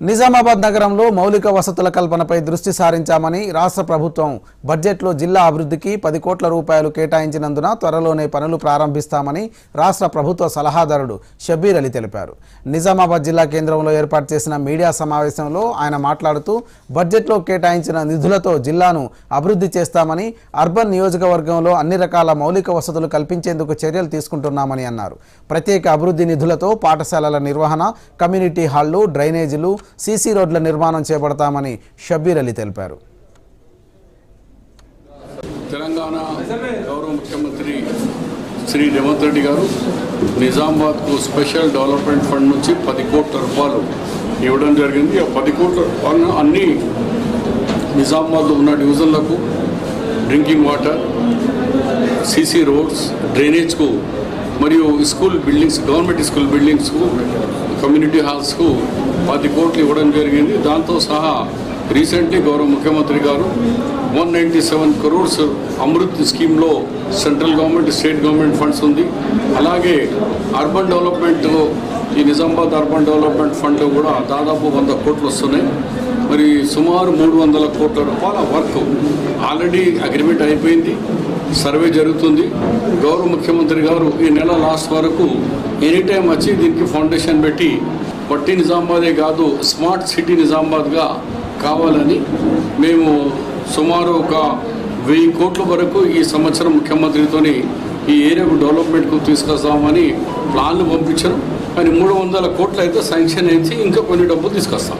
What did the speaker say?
నిజామాబాద్ నగరంలో మౌలిక వసతుల కల్పనపై దృష్టి సారించామని రాష్ట్ర ప్రభుత్వం బడ్జెట్లో జిల్లా అభివృద్ధికి పది కోట్ల రూపాయలు కేటాయించినందున త్వరలోనే పనులు ప్రారంభిస్తామని రాష్ట్ర ప్రభుత్వ సలహాదారుడు షబీర్ అలీ తెలిపారు. నిజామాబాద్ జిల్లా కేంద్రంలో ఏర్పాటు చేసిన మీడియా సమావేశంలో ఆయన మాట్లాడుతూ బడ్జెట్లో కేటాయించిన నిధులతో జిల్లాను అభివృద్ధి చేస్తామని అర్బన్ నియోజకవర్గంలో అన్ని రకాల మౌలిక వసతులు కల్పించేందుకు చర్యలు తీసుకుంటున్నామని అన్నారు. ప్రత్యేక అభివృద్ధి నిధులతో పాఠశాలల నిర్వహణ కమ్యూనిటీ హాళ్ళు డ్రైనేజీలు సీసీ రోడ్ల నిర్మాణం చేపడతామని షబ్బీర్ అలీ తెలిపారు. తెలంగాణ గౌరవ ముఖ్యమంత్రి శ్రీ రేవంత్ రెడ్డి గారు నిజామాబాద్కు స్పెషల్ డెవలప్మెంట్ ఫండ్ నుంచి పది కోట్ల రూపాయలు ఇవ్వడం జరిగింది. ఆ పది కోట్ల రూపాయలను అన్ని నిజామాబాద్లో ఉన్న డివిజన్లకు డ్రింకింగ్ వాటర్ సీసీ రోడ్స్ డ్రైనేజ్కు మరియు స్కూల్ బిల్డింగ్స్ గవర్నమెంట్ స్కూల్ బిల్డింగ్స్కు కమ్యూనిటీ హాల్స్కు పది కోట్లు ఇవ్వడం జరిగింది. దాంతో సహా రీసెంట్లీ గౌరవ ముఖ్యమంత్రి గారు one ninety seven crores Amrut స్కీమ్లో central government state government funds ఉంది. అలాగే అర్బన్ డెవలప్మెంట్ ఈ నిజామాబాద్ అర్బన్ డెవలప్మెంట్ ఫండ్లో కూడా దాదాపు వంద కోట్లు వస్తున్నాయి. మరి సుమారు మూడు వందల కోట్ల రూపాయల వర్క్ ఆల్రెడీ అగ్రిమెంట్ అయిపోయింది. సర్వే జరుగుతుంది. గౌరవ ముఖ్యమంత్రి గారు ఈ నెల లాస్ట్ వరకు ఎనీ టైం వచ్చి దీనికి ఫౌండేషన్ పెట్టి పట్టి నిజామాబాదే కాదు స్మార్ట్ సిటీ నిజామాబాద్గా కావాలని మేము సుమారు ఒక వెయ్యి కోట్ల వరకు ఈ సంవత్సరం ముఖ్యమంత్రితోని ఈ ఏరియాకు డెవలప్మెంట్కు తీసుకొస్తామని ప్లాన్లు పంపించారు. కానీ మూడు వందల కోట్లు అయితే శాంక్షన్ అయితే ఇంకా కొన్ని డబ్బులు తీసుకొస్తాం.